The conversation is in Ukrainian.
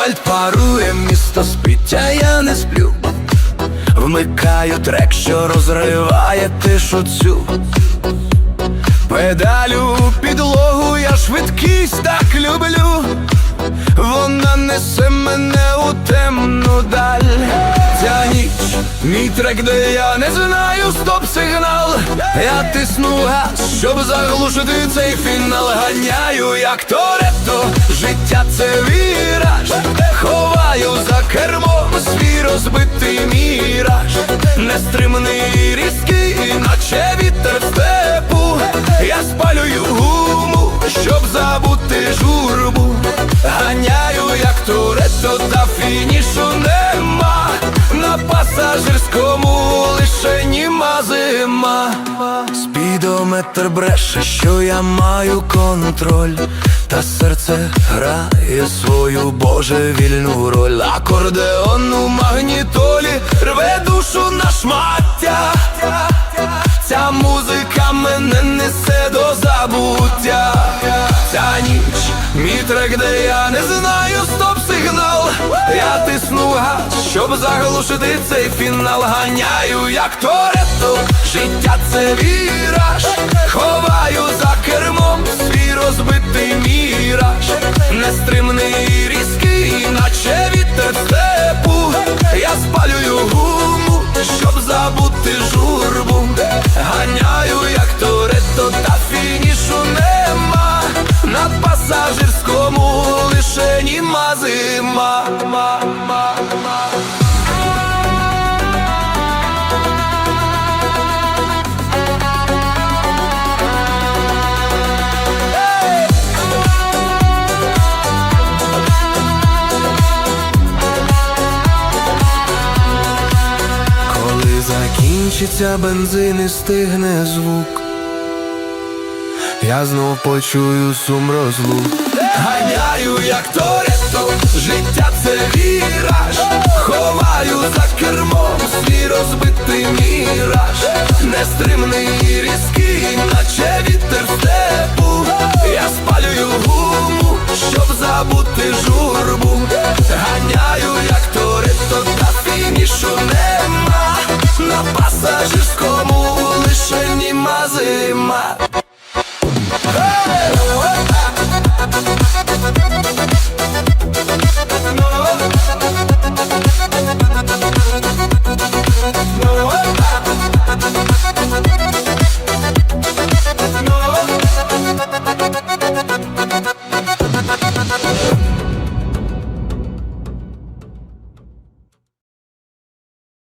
Асфальт парує, місто спить, я не сплю. Вмикаю трек, що розриває тишу цю Педалю підлогу, я швидкість так люблю, вона несе мене у темну даль. Ця ніч, мій трек, де я не знаю, стоп. Я тисну газ, щоб заглушити цей фінал. Ганяю, як Торетто, життя це віраж. Ховаю за кермом свій розбитий міраж. Нестримний різкий, наче вітер в степу. Я спалюю гуму, щоб забути журбу. Ганяю, як туретто, та фінішу нема. На пасажирському Спідометр бреше, що я маю контроль. Та серце грає свою божевільну роль. Акордеон у магнітолі рве душу на шмаття. Ця музика мене несе до забуття. Ця ніч, мій де я не знаю стоп-сигнал. Я тисну газ, щоб заглушити цей фінал. Ганяю, як Торетто, життя це віраж. Нема. На пасажирському лише німа зима. Закінчиться бензин і стигне звук, я знов почую сум розлук. Ганяю, як Торетто, життя це віраж. Ховаю за кермом свій розбитий міраж. Нестримний різкий, наче вітер в степу. Я спалюю гуму, щоб забути журбу. Ганяю, як Торетто, та фінішу нема. На пасажирському лише німа зима.